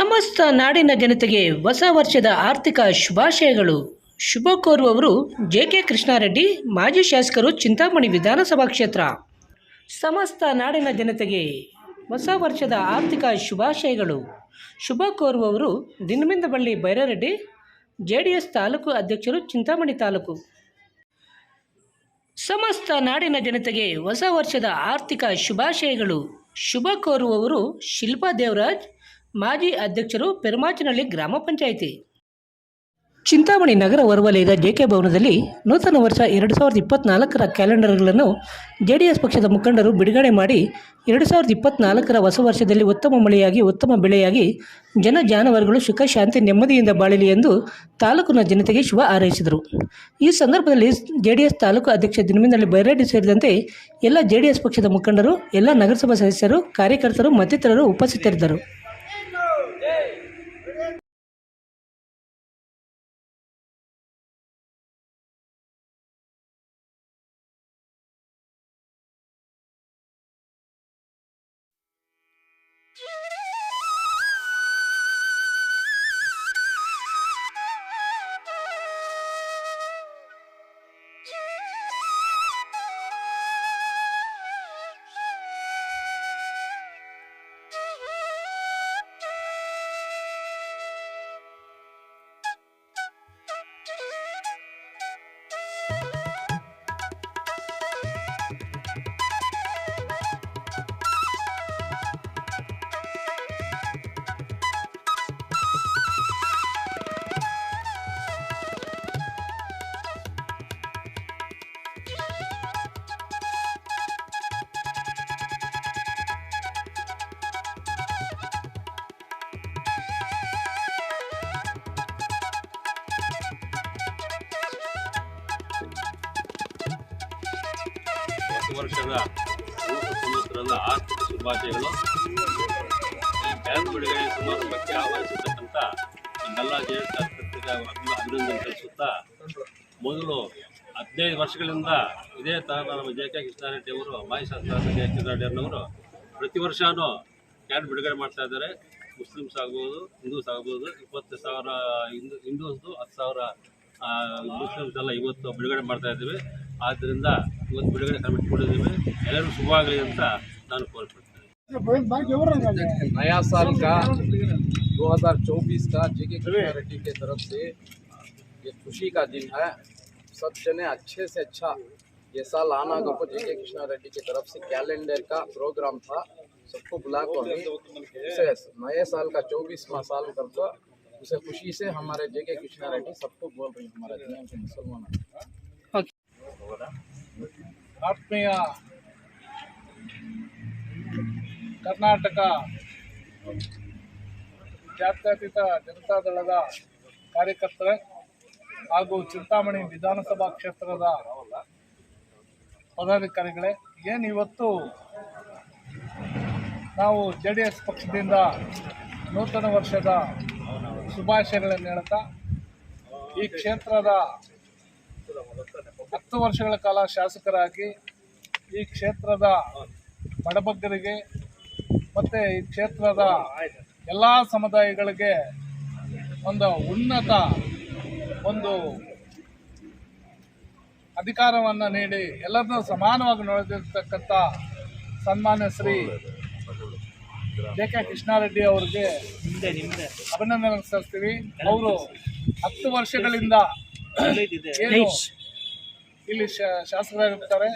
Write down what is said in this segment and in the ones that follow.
ಸಮಸ್ತ ನಾಡಿನ ಜನತೆಗೆ ಹೊಸ ವರ್ಷದ ಆರ್ಥಿಕ ಶುಭಾಶಯಗಳು. ಶುಭ ಕೋರುವವರು ಜೆ ಕೆ ಕೃಷ್ಣಾರೆಡ್ಡಿ, ಮಾಜಿ ಶಾಸಕರು ಚಿಂತಾಮಣಿ ವಿಧಾನಸಭಾ ಕ್ಷೇತ್ರ. ಸಮಸ್ತ ನಾಡಿನ ಜನತೆಗೆ ಹೊಸ ವರ್ಷದ ಆರ್ಥಿಕ ಶುಭಾಶಯಗಳು. ಶುಭ ಕೋರುವವರು ದಿನಮಿಂದಬಳ್ಳಿ Bairareddy J D S taluk ಅಧ್ಯಕ್ಷರು ಚಿಂತಾಮಣಿ ತಾಲೂಕು. ಸಮಸ್ತ ನಾಡಿನ ಜನತೆಗೆ ಹೊಸ ವರ್ಷದ ಆರ್ಥಿಕ ಶುಭಾಶಯಗಳು. ಶುಭ ಕೋರುವವರು ಶಿಲ್ಪಾ ದೇವರಾಜ್ ಮಾಜಿ ಅಧ್ಯಕ್ಷರು ಪೆರುಮಾಚನಹಳ್ಳಿ ಗ್ರಾಮ ಪಂಚಾಯಿತಿ. ಚಿಂತಾಮಣಿ ನಗರ ಹೊರವಲಯದ ಜೆಕೆ ಭವನದಲ್ಲಿ ನೂತನ ವರ್ಷ ಎರಡು ಸಾವಿರದ ಇಪ್ಪತ್ನಾಲ್ಕರ ಕ್ಯಾಲೆಂಡರ್ಗಳನ್ನು ಜೆ ಡಿ ಎಸ್ ಪಕ್ಷದ ಮುಖಂಡರು ಬಿಡುಗಡೆ ಮಾಡಿ ಎರಡು ಸಾವಿರದ ಇಪ್ಪತ್ನಾಲ್ಕರ ಹೊಸ ವರ್ಷದಲ್ಲಿ ಉತ್ತಮ ಮಳೆಯಾಗಿ, ಉತ್ತಮ ಬೆಳೆಯಾಗಿ, ಜನ ಜಾನುವಾರುಗಳು ಸುಖ, ಶಾಂತಿ, ನೆಮ್ಮದಿಯಿಂದ ಬಾಳಲಿ ಎಂದು ತಾಲೂಕಿನ ಜನತೆಗೆ ಶುಭ ಹಾರೈಸಿದರು. ಈ ಸಂದರ್ಭದಲ್ಲಿ ಜೆ ಎಸ್ ತಾಲೂಕು ಅಧ್ಯಕ್ಷ ದಿನಮಿನಲ್ಲಿ ಬೈರೆಡ್ಡಿ ಸೇರಿದಂತೆ ಎಲ್ಲ ಜೆ ಡಿ ಎಸ್ ಪಕ್ಷದ ಮುಖಂಡರು, ಎಲ್ಲ ನಗರಸಭಾ ಸದಸ್ಯರು, ಕಾರ್ಯಕರ್ತರು, ಮತ್ತಿತರರು ಉಪಸ್ಥಿತರಿದ್ದರು. ವರ್ಷದ ಸಂವತ್ಸರದ ಆರ್ಥಿಕ ಶುಭಾಶಯಗಳು. ಈ ಬ್ಯಾಂಕ್ ಬಿಡುಗಡೆ ಸಮಾರಂಭಕ್ಕೆ ಆಹ್ವಾನಿಸಿರ್ತಕ್ಕಂಥ ನಮ್ಮೆಲ್ಲ ಅಭಿನಂದನೆ ತಿಳಿಸುತ್ತಾ ಮೊದಲು ಹದಿನೈದು ವರ್ಷಗಳಿಂದ ಇದೇ ಥರ ನಮ್ಮ ಜೆ ಕೆ ಕೃಷ್ಣಾರೆಡ್ಡಿ ಅವರು, ಮಾಜಿ ಶಾಸಕ ಜೆ ಕೆ ಕೃಷ್ಣಾರೆಡ್ಡಿಯವರು ಪ್ರತಿ ವರ್ಷವೂ ಕ್ಯಾನ್ ಬಿಡುಗಡೆ ಮಾಡ್ತಾ ಇದ್ದಾರೆ. ಮುಸ್ಲಿಮ್ಸ್ ಆಗ್ಬೋದು, ಹಿಂದೂಸ್ ಆಗ್ಬೋದು, ಇಪ್ಪತ್ತು ಸಾವಿರ ಹಿಂದೂ, ಹಿಂದೂಸ್ದು ಹತ್ತು ಸಾವಿರ ಮುಸ್ಲಿಮ್ಸ್ ಎಲ್ಲ ಇವತ್ತು ಬಿಡುಗಡೆ ಮಾಡ್ತಾ ಇದ್ದೀವಿ. ಆದ್ದರಿಂದ ಇವತ್ತು ಬಿಡುಗಡೆ ಕಮಿಟ್ಕೊಂಡಿದ್ದೀವಿ ಎಲ್ಲರಿಗೂ ಶುಭವಾಗಲಿ ಅಂತ ನಾನು ಕೋರ್ಪಡ್ತೇನೆ नया साल का 2024 का जेके कृष्णा रेड्डी के तरफ से ये खुशी का दिन है सब जने अच्छे से अच्छा ये साल आना को जेके कृष्णा रेड्डी की तरफ से कैलेंडर का प्रोग्राम था सबको बुला कर उसे नए साल का चौबीसवा साल करके उसे खुशी से हमारे जेके कृष्णा रेड्डी सबको बोल रही हैं हमारे दुनिया के मुसलमान ಆತ್ಮೀಯ ಕರ್ನಾಟಕ ಜಾತ್ಯತೀತ ಜನತಾದಳದ ಕಾರ್ಯಕರ್ತರೆ ಹಾಗೂ ಚಿಂತಾಮಣಿ ವಿಧಾನಸಭಾ ಕ್ಷೇತ್ರದ ಪದಾಧಿಕಾರಿಗಳೇ, ಏನು ಇವತ್ತು ನಾವು ಜೆ ಡಿ ಎಸ್ ಪಕ್ಷದಿಂದ ನೂತನ ವರ್ಷದ ಶುಭಾಶಯಗಳನ್ನು ಹೇಳ್ತಾ ಈ ಕ್ಷೇತ್ರದ ಹತ್ತು ವರ್ಷಗಳ ಕಾಲ ಶಾಸಕರಾಗಿ ಈ ಕ್ಷೇತ್ರದ ಬಡಬಗ್ಗರಿಗೆ ಮತ್ತು ಈ ಕ್ಷೇತ್ರದ ಎಲ್ಲ ಸಮುದಾಯಗಳಿಗೆ ಒಂದು ಉನ್ನತ ಒಂದು ಅಧಿಕಾರವನ್ನು ನೀಡಿ ಎಲ್ಲರನ್ನೂ ಸಮಾನವಾಗಿ ನೋಡಿರ್ತಕ್ಕಂಥ ಸನ್ಮಾನ್ಯ ಶ್ರೀ ಜೆ ಕೆ ಕೃಷ್ಣಾರೆಡ್ಡಿ ಅವರಿಗೆ ಅಭಿನಂದನೆ ಸಲ್ಲಿಸ್ತೀವಿ. ಅವರು ಹತ್ತು ವರ್ಷಗಳಿಂದ ಇಲ್ಲಿ ಶಾಸಕರಾಗಿರ್ತಾರೆ.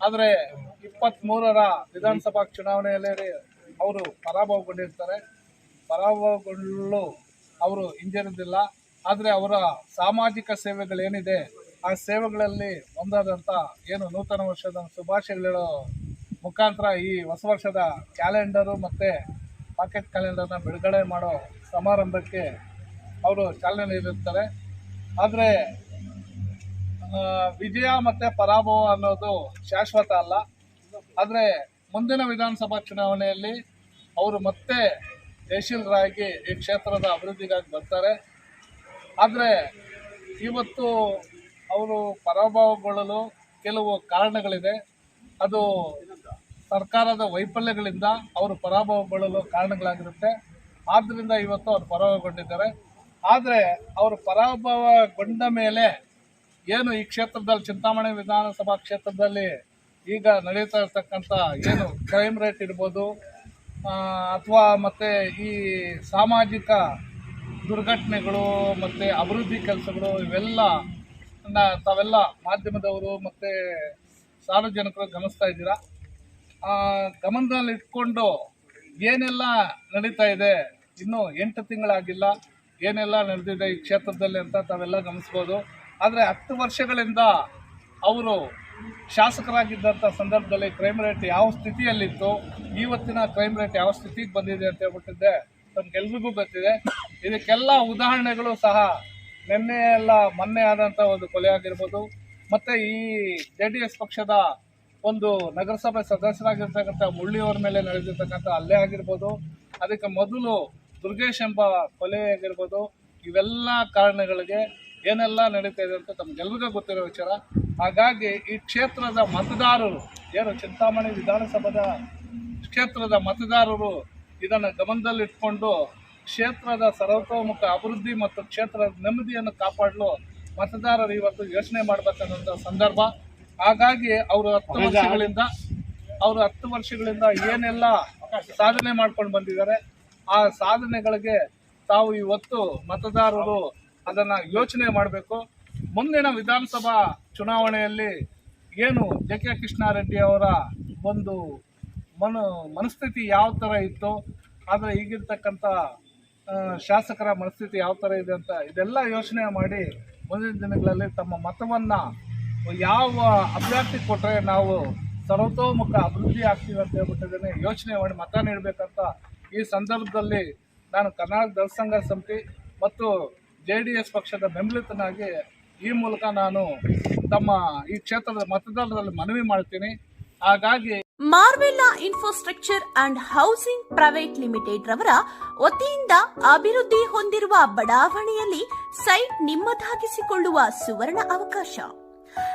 ಆದರೆ ಇಪ್ಪತ್ತ್ಮೂರರ ವಿಧಾನಸಭಾ ಚುನಾವಣೆಯಲ್ಲಿ ಅವರು ಪರಾಭವಗೊಂಡಿರ್ತಾರೆ. ಪರಾಭವಗೊಳ್ಳಲು ಅವರು ಹಿಂಜರಿದಿಲ್ಲ. ಆದರೆ ಅವರ ಸಾಮಾಜಿಕ ಸೇವೆಗಳೇನಿದೆ, ಆ ಸೇವೆಗಳಲ್ಲಿ ಒಂದಾದಂಥ ಏನು ನೂತನ ವರ್ಷದ ಶುಭಾಶಯಗಳ. ಮುಖಾಂತರ ಈ ಹೊಸ ವರ್ಷದ ಕ್ಯಾಲೆಂಡರು ಮತ್ತು ಪಾಕೆಟ್ ಕ್ಯಾಲೆಂಡರ್ನ ಬಿಡುಗಡೆ ಮಾಡೋ ಸಮಾರಂಭಕ್ಕೆ ಅವರು ಚಾಲನೆ ನೀಡಿರ್ತಾರೆ. ಆದರೆ ವಿಜಯ ಮತ್ತು ಪರಾಭವ ಅನ್ನೋದು ಶಾಶ್ವತ ಅಲ್ಲ. ಆದರೆ ಮುಂದಿನ ವಿಧಾನಸಭಾ ಚುನಾವಣೆಯಲ್ಲಿ ಅವರು ಮತ್ತೆ ಜಯಶೀಲರಾಗಿ ಈ ಕ್ಷೇತ್ರದ ಅಭಿವೃದ್ಧಿಗಾಗಿ ಬರ್ತಾರೆ. ಆದರೆ ಇವತ್ತು ಅವರು ಪರಾಭವಗೊಳ್ಳಲು ಕೆಲವು ಕಾರಣಗಳಿದೆ. ಅದು ಸರ್ಕಾರದ ವೈಫಲ್ಯಗಳಿಂದ ಅವರು ಪರಾಭವಗೊಳ್ಳಲು ಕಾರಣಗಳಾಗಿರುತ್ತೆ. ಆದ್ದರಿಂದ ಇವತ್ತು ಅವರು ಪರಾಭವಗೊಂಡಿದ್ದಾರೆ. ಆದರೆ ಅವರು ಪರಾಭವಗೊಂಡ ಮೇಲೆ ಏನು ಈ ಕ್ಷೇತ್ರದಲ್ಲಿ ಚಿಂತಾಮಣಿ ವಿಧಾನಸಭಾ ಕ್ಷೇತ್ರದಲ್ಲಿ ಈಗ ನಡೀತಾ ಇರ್ತಕ್ಕಂಥ ಏನು ಕ್ರೈಮ್ ರೇಟ್ ಇರ್ಬೋದು ಅಥವಾ ಮತ್ತು ಈ ಸಾಮಾಜಿಕ ದುರ್ಘಟನೆಗಳು ಮತ್ತು ಅಭಿವೃದ್ಧಿ ಕೆಲಸಗಳು ಇವೆಲ್ಲ ತಾವೆಲ್ಲ ಮಾಧ್ಯಮದವರು ಮತ್ತು ಸಾರ್ವಜನಿಕರು ಗಮನಿಸ್ತಾ ಇದ್ದೀರಾ? ಗಮನದಲ್ಲಿಟ್ಕೊಂಡು ಏನೆಲ್ಲ ನಡೀತಾ ಇದೆ, ಇನ್ನೂ ಎಂಟು ತಿಂಗಳಾಗಿಲ್ಲ, ಏನೆಲ್ಲ ನಡೆದಿದೆ ಈ ಕ್ಷೇತ್ರದಲ್ಲಿ ಅಂತ ತಾವೆಲ್ಲ ಗಮನಿಸ್ಬೋದು. ಆದರೆ ಹತ್ತು ವರ್ಷಗಳಿಂದ ಅವರು ಶಾಸಕರಾಗಿದ್ದಂಥ ಸಂದರ್ಭದಲ್ಲಿ ಕ್ರೈಮ್ ರೇಟ್ ಯಾವ ಸ್ಥಿತಿಯಲ್ಲಿತ್ತು ಇವತ್ತಿನ ಕ್ರೈಮ್ ರೇಟ್ ಯಾವ ಸ್ಥಿತಿಗೆ ಬಂದಿದೆ ಅಂತ ಹೇಳ್ಬಿಟ್ಟಿದ್ದೆ. ನಮ್ಗೆಲ್ರಿಗೂ ಗೊತ್ತಿದೆ. ಇದಕ್ಕೆಲ್ಲ ಉದಾಹರಣೆಗಳು ಸಹ ನಿನ್ನೆ ಎಲ್ಲ ಮೊನ್ನೆ ಆದಂಥ ಒಂದು ಕೊಲೆ ಆಗಿರ್ಬೋದು. ಮತ್ತು ಈ ಜೆ ಡಿ ಎಸ್ ಪಕ್ಷದ ಒಂದು ನಗರಸಭೆ ಸದಸ್ಯರಾಗಿರ್ತಕ್ಕಂಥ ಮುಳ್ಳಿಯವರ ಮೇಲೆ ನಡೆದಿರ್ತಕ್ಕಂಥ ಅಲ್ಲೇ ಆಗಿರ್ಬೋದು. ಅದಕ್ಕೆ ಮೊದಲು ದುರ್ಗೇಶ್ ಎಂಬ ಕೊಲೆ ಆಗಿರ್ಬೋದು. ಇವೆಲ್ಲ ಕಾರಣಗಳಿಗೆ ಏನೆಲ್ಲ ನಡೀತಾ ಇದೆ ಅಂತ ತಮ್ಗೆಲ್ರಿಗೂ ಗೊತ್ತಿರೋ ವಿಚಾರ. ಹಾಗಾಗಿ ಈ ಕ್ಷೇತ್ರದ ಮತದಾರರು ಏನು ಚಿಂತಾಮಣಿ ವಿಧಾನಸಭಾದ ಕ್ಷೇತ್ರದ ಮತದಾರರು ಇದನ್ನು ಗಮನದಲ್ಲಿಟ್ಕೊಂಡು ಕ್ಷೇತ್ರದ ಸರ್ವತೋಮುಖ ಅಭಿವೃದ್ಧಿ ಮತ್ತು ಕ್ಷೇತ್ರದ ನೆಮ್ಮದಿಯನ್ನು ಕಾಪಾಡಲು ಮತದಾರರು ಇವತ್ತು ಯೋಚನೆ ಮಾಡಬೇಕನ್ನೋಂಥ ಸಂದರ್ಭ. ಹಾಗಾಗಿ ಅವರು ಹತ್ತು ವರ್ಷಗಳಿಂದ ಅವರು ಹತ್ತು ವರ್ಷಗಳಿಂದ ಏನೆಲ್ಲ ಸಾಧನೆ ಮಾಡ್ಕೊಂಡು ಬಂದಿದ್ದಾರೆ ಆ ಸಾಧನೆಗಳಿಗೆ ತಾವು ಇವತ್ತು ಮತದಾರರು ಅದನ್ನು ಯೋಚನೆ ಮಾಡಬೇಕು. ಮುಂದಿನ ವಿಧಾನಸಭಾ ಚುನಾವಣೆಯಲ್ಲಿ ಏನು ಜೆ ಕೆ ಕೃಷ್ಣಾರೆಡ್ಡಿ ಅವರ ಒಂದು ಮನ, ಮನಸ್ಥಿತಿ ಯಾವ ಥರ ಇತ್ತು, ಆದರೆ ಈಗಿರ್ತಕ್ಕಂಥ ಶಾಸಕರ ಮನಸ್ಥಿತಿ ಯಾವ ಥರ ಇದೆ ಅಂತ ಇದೆಲ್ಲ ಯೋಚನೆ ಮಾಡಿ ಮುಂದಿನ ದಿನಗಳಲ್ಲಿ ತಮ್ಮ ಮತವನ್ನು ಯಾವ ಅಭ್ಯರ್ಥಿ ಕೊಟ್ಟರೆ ನಾವು ಸರ್ವತೋಮುಖ ಅಭಿವೃದ್ಧಿ ಆಗ್ತೀವಿ ಅಂತ ಹೇಳ್ಬಿಟ್ಟಿದ್ದೇನೆ. ಯೋಚನೆ ಮಾಡಿ ಮತ ನೀಡಬೇಕಂತ ಈ ಸಂದರ್ಭದಲ್ಲಿ ನಾನು ಕರ್ನಾಟಕ ದಳಸಂಘ ಸಮಿತಿ ಮತ್ತು ಜೆ ಡಿ ಎಸ್ ಪಕ್ಷದ ಬೆಂಬಲಿತನಾಗಿ ಈ ಮೂಲಕ ನಾನು ತಮ್ಮ ಈ ಕ್ಷೇತ್ರದ ಮತದಾರರಲ್ಲಿ ಮನವಿ ಮಾಡ್ತೀನಿ. ಹಾಗಾಗಿ Marvella infrastructure and housing private limited ರವರ ವತಿಯಿಂದ ಅಭಿವೃದ್ಧಿ ಹೊಂದಿರುವ ಬಡಾವಣೆಯಲ್ಲಿ ಸೈಟ್ ನಿಮ್ಮದಾಗಿಸಿಕೊಳ್ಳುವ ಸುವರ್ಣ ಅವಕಾಶ.